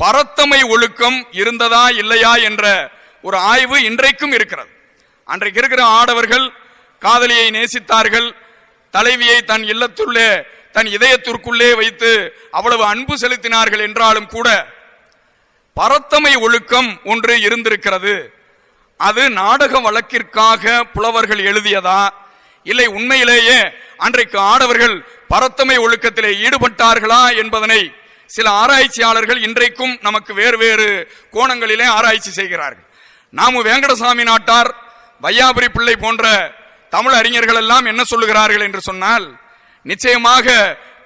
பரத்தமை ஒழுக்கம் இருந்ததா இல்லையா என்ற ஒரு ஆய்வு இன்றைக்கும் இருக்கிறது. அன்றைக்கு இருக்கிற ஆடவர்கள் காதலியை நேசித்தார்கள். தலைவியை தன் இல்லத்துள்ளே தன் இதயத்திற்குள்ளே வைத்து அவ்வளவு அன்பு செலுத்தினார்கள் என்றாலும் கூட பரத்தமை ஒழுக்கம் ஒன்று இருந்திருக்கிறது. அது நாடக வழக்கிற்காக புலவர்கள் எழுதியதா? இல்லை உண்மையிலேயே அன்றைக்கு ஆடவர்கள் பரத்தமை ஒழுக்கத்திலே ஈடுபட்டார்களா என்பதனை சில ஆராய்ச்சியாளர்கள் இன்றைக்கும் நமக்கு வேறு வேறு கோணங்களிலே ஆராய்ச்சி செய்கிறார்கள். நாமு வேங்கடசாமி நாட்டார் வையாபுரி பிள்ளை போன்ற தமிழ் அறிஞர்கள் எல்லாம் என்ன சொல்லுகிறார்கள் என்று சொன்னால் நிச்சயமாக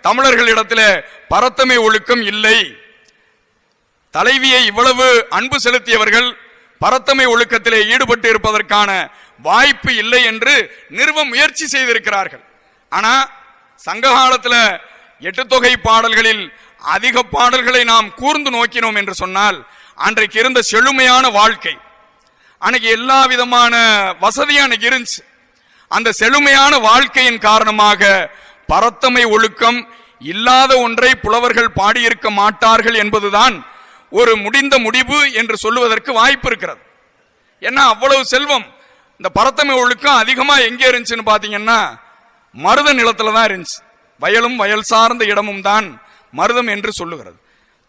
தமிழர்களிடத்தில் பரத்தமை ஒழுக்கம் இல்லை. தலைவியை இவ்வளவு அன்பு செலுத்தியவர்கள் பரத்தமை ஒழுக்கத்திலே ஈடுபட்டு இருப்பதற்கான வாய்ப்பு இல்லை என்று நிறுவ முயற்சி செய்திருக்கிறார்கள். ஆனா சங்ககாலத்தில் எட்டு தொகை பாடல்களில் அதிக பாடல்களை நாம் கூர்ந்து நோக்கினோம் என்று சொன்னால் அன்றைக்கு இருந்த செழுமையான வாழ்க்கை அன்னைக்கு எல்லா விதமான வசதியும் அன்னைக்கு இருந்துச்சு. அந்த செழுமையான வாழ்க்கையின் காரணமாக பரத்தமை ஒழுக்கம் இல்லாத ஒன்றை புலவர்கள் பாடியிருக்க மாட்டார்கள் என்பதுதான் ஒரு முடிந்த முடிவு என்று சொல்லுவதற்கு வாய்ப்பு இருக்கிறது. ஏன்னா அவ்வளவு செல்வம் இந்த பரத்தமை ஒழுக்கம் அதிகமாக எங்கே இருந்துச்சுன்னு பார்த்தீங்கன்னா மருத நிலத்தில் தான் இருந்துச்சு. வயலும் வயல் சார்ந்த இடமும் தான் மருதம் என்று சொல்லுகிறது.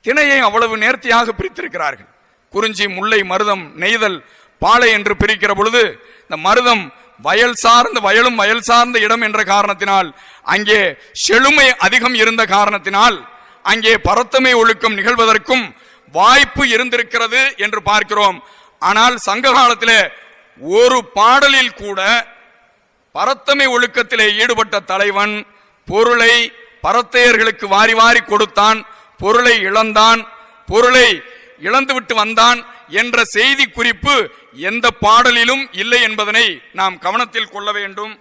திணையை அவ்வளவு நேர்த்தியாக பிரித்திருக்கிறார்கள். குறிஞ்சி முல்லை மருதம் நெய்தல் பாலை என்று பிரிக்கிற பொழுது இந்த மருதம் வயல் சார்ந்த வயலும் வயல் சார்ந்த இடம் என்ற காரணத்தினால் அங்கே செழுமை அதிகம் இருந்த காரணத்தினால் அங்கே பரத்தமை ஒழுக்கம் நிகழ்வதற்கும் வாய்ப்பு இருந்திருக்கிறது என்று பார்க்கிறோம். ஆனால் சங்க காலத்திலே ஒரு பாடலில் கூட பரத்தமை ஒழுக்கத்திலே ஈடுபட்ட தலைவன் பொருளை பரத்தையர்களுக்கு வாரி வாரி கொடுத்தான் பொருளை இழந்தான் பொருளை இழந்துவிட்டு வந்தான் என்ற செய்தி குறிப்பு எந்த பாடலிலும் இல்லை என்பதனை நாம் கவனத்தில் கொள்ள வேண்டும்.